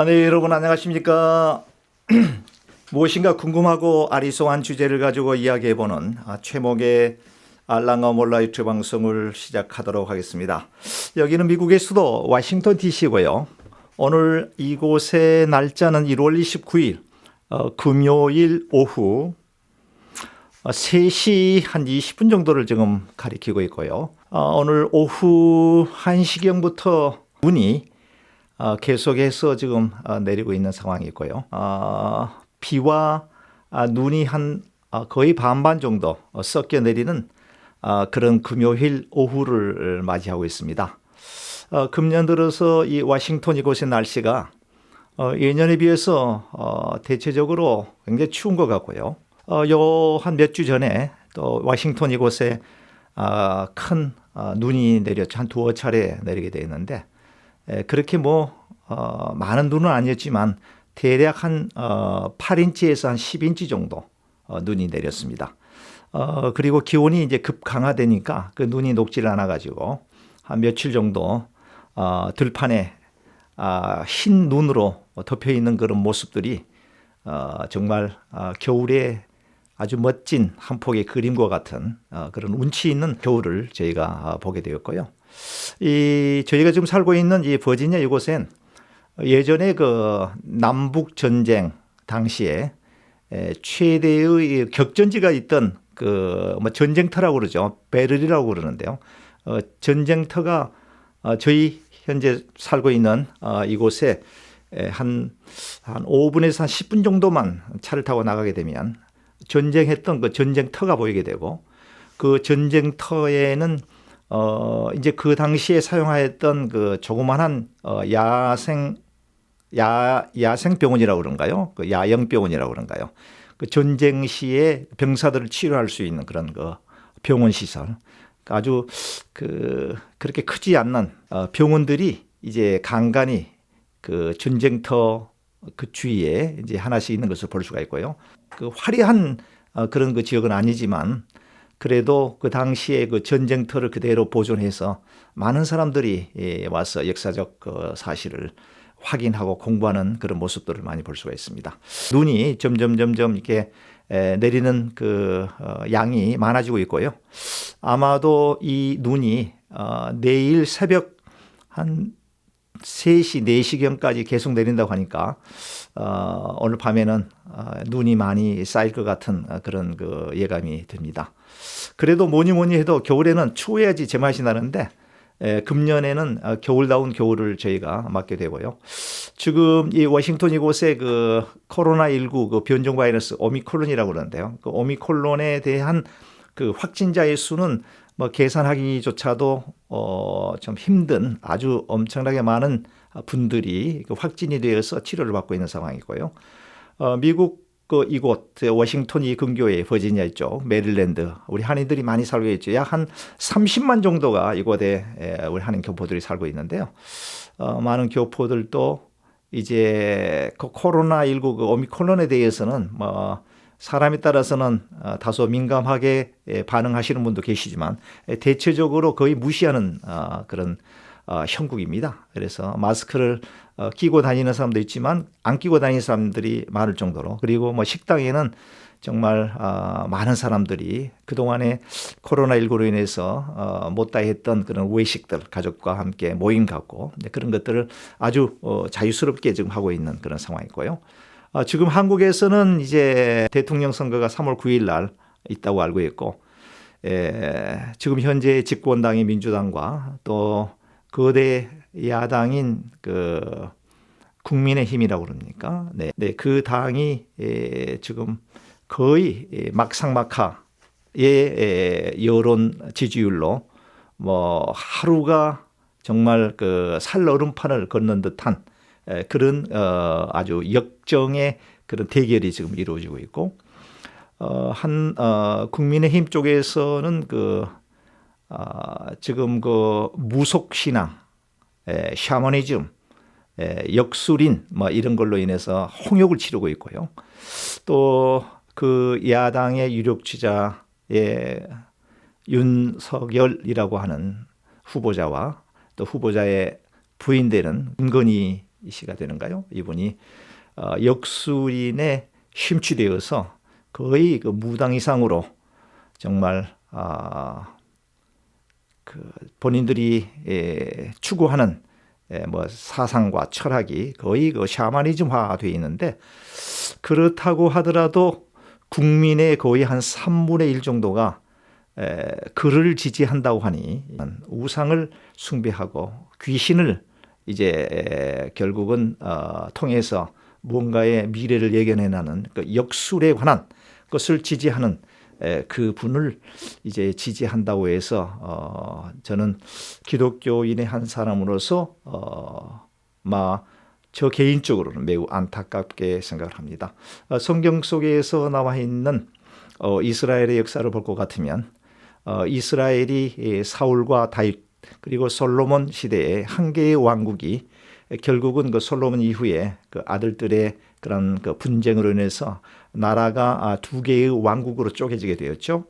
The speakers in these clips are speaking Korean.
아, 네, 여러분 안녕하십니까? 무엇인가 궁금하고 아리송한 주제를 가지고 이야기해보는 아, 최목의 알랑가 몰라 유튜브 방송을 시작하도록 하겠습니다. 여기는 미국의 수도 워싱턴 DC고요. 오늘 이곳의 날짜는 1월 29일 어, 금요일 오후 어, 3시 한 20분 정도를 지금 가리키고 있고요. 어, 오늘 오후 1시경부터 눈이 어, 계속해서 지금 어, 내리고 있는 상황이고요. 어, 비와 아, 눈이 한 어, 거의 반반 정도 어, 섞여 내리는 어, 그런 금요일 오후를 맞이하고 있습니다. 어, 금년 들어서 이 워싱턴 이곳의 날씨가 어, 예년에 비해서 어, 대체적으로 굉장히 추운 것 같고요. 어, 요한 몇 주 전에 또 워싱턴 이곳에 아, 큰 아, 눈이 내렸죠. 한 두어 차례 내리게 에, 그렇게 뭐 어, 많은 눈은 아니었지만 대략 한 어, 8인치에서 한 10인치 정도 어, 눈이 내렸습니다. 어, 그리고 기온이 이제 급 강화되니까 그 눈이 녹질 않아 가지고 한 며칠 정도 어, 들판에 아, 흰 눈으로 덮여 있는 그런 모습들이 어, 정말 어, 겨울에 아주 멋진 한 폭의 그림과 같은 어, 그런 운치 있는 겨울을 저희가 어, 보게 되었고요. 이 저희가 지금 살고 있는 이 버지니아 이곳엔 예전에 그 남북 전쟁 당시에 에, 최대의 이 격전지가 있던 그 뭐 전쟁터라고 그러죠. 베를이라고 그러는데요. 어, 전쟁터가 어, 저희 현재 살고 있는 어, 이곳에 에, 한, 한 5분에서 한 10분 정도만 차를 타고 나가게 되면 전쟁했던 그 전쟁터가 보이게 되고 그 전쟁터에는 어 이제 그 당시에 사용하였던 그 조그만한 어 야생 야 야생 병원이라고 그런가요? 그 야영 병원이라고 그런가요? 그 전쟁 시에 병사들을 치료할 수 있는 그런 그 병원 시설. 아주 그 그렇게 크지 않는 어 병원들이 이제 간간히 그 전쟁터 그 주위에 이제 하나씩 있는 것을 볼 수가 있고요. 그 화려한 어, 그런 그 지역은 아니지만 그래도 그 당시에 그 전쟁터를 그대로 보존해서 많은 사람들이 예, 와서 역사적 그 사실을 확인하고 공부하는 그런 모습들을 많이 볼 수가 있습니다. 눈이 점점 점점 이렇게 에, 내리는 그 어, 양이 많아지고 있고요. 아마도 이 눈이 어, 내일 새벽 한 3시, 4시경까지 계속 내린다고 하니까 어, 오늘 밤에는 어, 눈이 많이 쌓일 것 같은 어, 그런 그 예감이 듭니다. 그래도 뭐니 뭐니 해도 겨울에는 추워야지 제맛이 나는데 에, 금년에는 어, 겨울다운 겨울을 저희가 맞게 되고요. 지금 이 워싱턴 이곳에 그 코로나19 그 변종 바이러스 오미크론이라고 그러는데요. 그 오미크론에 대한 그 확진자의 수는 뭐 계산하기조차도 어, 좀 힘든 아주 엄청나게 많은 분들이 그 확진이 되어서 치료를 받고 있는 상황이고요. 어, 미국 그 이곳 워싱턴이 근교의 버지니아 있죠. 메릴랜드. 우리 한인들이 많이 살고 있죠. 약 한 30만 정도가 이곳에 에, 우리 한인 교포들이 살고 있는데요. 어, 많은 교포들도 이제 그 코로나 19그 오미크론에 대해서는 뭐 사람에 따라서는 어, 다소 민감하게 에, 반응하시는 분도 계시지만 에, 대체적으로 거의 무시하는 어, 그런 어, 형국입니다. 그래서 마스크를 어, 끼고 다니는 사람도 있지만 안 끼고 다니는 사람들이 많을 정도로 그리고 뭐 식당에는 정말 어, 많은 사람들이 그동안에 코로나19로 인해서 어, 못다 했던 그런 외식들 가족과 함께 모임 갖고 네, 그런 것들을 아주 어, 자유스럽게 지금 하고 있는 그런 상황이고요. 어, 지금 한국에서는 이제 대통령 선거가 3월 9일 날 있다고 알고 있고 에, 지금 현재 집권당이 민주당과 또 거대 야당인 그 국민의 힘이라고 그럽니까? 네, 네, 그 당이 에, 지금 거의 에, 막상막하의 에, 여론 지지율로 뭐 하루가 정말 그 살얼음판을 걷는 듯한 에, 그런 어, 아주 역정의 그런 대결이 지금 이루어지고 있고 어, 한 어, 국민의힘 쪽에서는 그 어, 지금 그 무속 신앙, 에, 샤머니즘, 에, 역술인 뭐 이런 걸로 인해서 홍역을 치르고 있고요. 또 그 야당의 유력 주자의 윤석열이라고 하는 후보자와 또 후보자의 부인되는 김건희 씨가 되는가요? 이분이 어, 역술인에 심취되어서 거의 그 무당 이상으로 정말 아, 그 본인들이 예, 추구하는 예, 뭐 사상과 철학이 거의 그 샤머니즘화 되어 있는데 그렇다고 하더라도 국민의 거의 한 3분의 1 정도가 에, 그를 지지한다고 하니 우상을 숭배하고 귀신을 이제 에, 결국은 어, 통해서 뭔가의 미래를 예견해 나는 그 역술에 관한 것을 지지하는 그 분을 이제 지지한다고 해서 어 저는 기독교인의 한 사람으로서 어마 저 개인적으로는 매우 안타깝게 생각을 합니다. 어, 성경 속에서 나와 있는 어, 이스라엘의 역사를 볼 것 같으면 어, 이스라엘이 사울과 다윗 그리고 솔로몬 시대의 한 개의 왕국이 결국은 그 솔로몬 이후에 그 아들들의 그런 그 분쟁으로 인해서 나라가 아, 두 개의 왕국으로 쪼개지게 되었죠.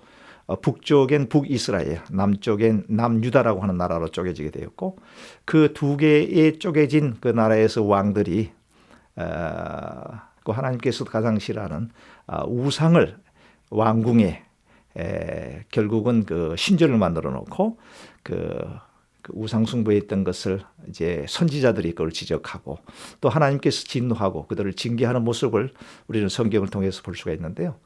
어, 북쪽엔 북이스라엘, 남쪽엔 남유다라고 하는 나라로 쪼개지게 되었고 그 두 개의 쪼개진 그 나라에서 왕들이 어, 그 하나님께서도 가장 싫어하는 아, 우상을 왕궁에 결국은 그 신전을 만들어 놓고 그, 그 우상 숭배했던 것을 이제 선지자들이 그걸 지적하고 또 하나님께서 진노하고 그들을 징계하는 모습을 우리는 성경을 통해서 볼 수가 있는데요.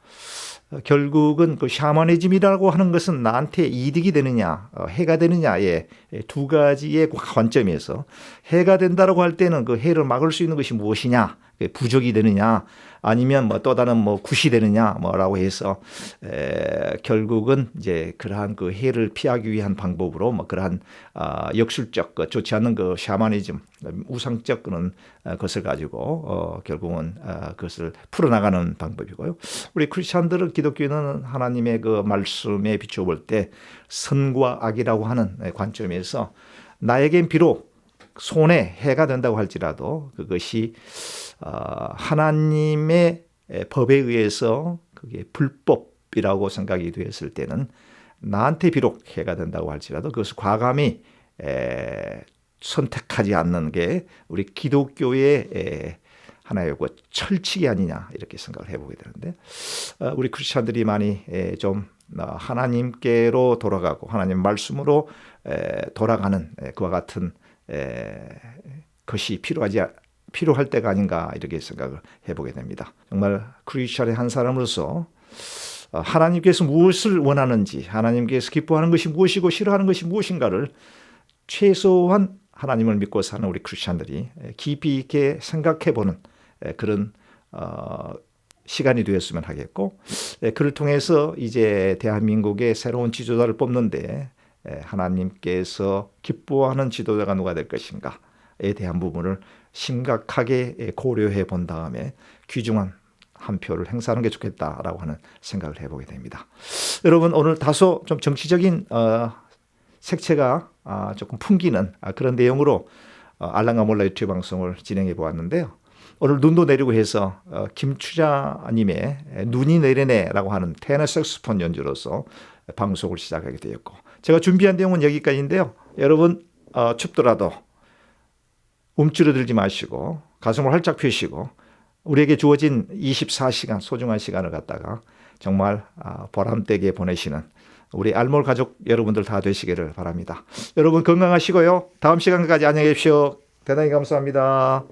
어, 결국은 그 샤머니즘이라고 하는 것은 나한테 이득이 되느냐, 어, 해가 되느냐의 두 가지의 관점에서 해가 된다라고 할 때는 그 해를 막을 수 있는 것이 무엇이냐, 부족이 되느냐, 아니면 뭐 또 다른 뭐 굿이 되느냐 뭐라고 해서 에, 결국은 이제 그러한 그 해를 피하기 위한 방법으로 뭐 그러한 아, 역술적 그 좋지 않은 그 샤머니즘 우상적 그런 어, 것을 가지고 어, 결국은 어, 그것을 풀어나가는 방법이고요. 우리 크리스천들은 기독교는 하나님의 그 말씀에 비춰볼 때 선과 악이라고 하는 관점에서 나에겐 비록 손에 해가 된다고 할지라도 그것이 어, 하나님의 법에 의해서 그게 불법이라고 생각이 되었을 때는 나한테 비록 해가 된다고 할지라도 그것을 과감히 선택하지 않는 게 우리 기독교의 하나의 그 철칙이 아니냐 이렇게 생각을 해보게 되는데 어, 우리 크리스천들이 많이 좀 어, 하나님께로 돌아가고 하나님 말씀으로 돌아가는 그와 같은 것이 필요하지 필요할 때가 아닌가 이렇게 생각을 해보게 됩니다. 정말 크리스천의 한 사람으로서 어, 하나님께서 무엇을 원하는지 하나님께서 기뻐하는 것이 무엇이고 싫어하는 것이 무엇인가를 최소한 하나님을 믿고 사는 우리 크리스천들이 깊이 있게 생각해 보는 그런 어, 시간이 되었으면 하겠고 예, 그를 통해서 이제 대한민국의 새로운 지도자를 뽑는데 예, 하나님께서 기뻐하는 지도자가 누가 될 것인가에 대한 부분을 심각하게 예, 고려해 본 다음에 귀중한 한 표를 행사하는 게 좋겠다라고 하는 생각을 해보게 됩니다. 여러분 오늘 다소 좀 정치적인 어, 색채가 아, 조금 풍기는 아, 그런 내용으로 어, 알랑가 몰라 유튜브 방송을 진행해 보았는데요. 오늘 눈도 내리고 해서 어, 김추자님의 눈이 내리네라고 하는 테너 색스폰 연주로서 방송을 시작하게 되었고 제가 준비한 내용은 여기까지인데요. 여러분 어, 춥더라도 움츠러들지 마시고 가슴을 활짝 펴시고 우리에게 주어진 24시간 소중한 시간을 갖다가 정말 아, 보람되게 보내시는 우리 알몰 가족 여러분들 다 되시기를 바랍니다. 여러분 건강하시고요. 다음 시간까지 안녕히 계십시오. 대단히 감사합니다.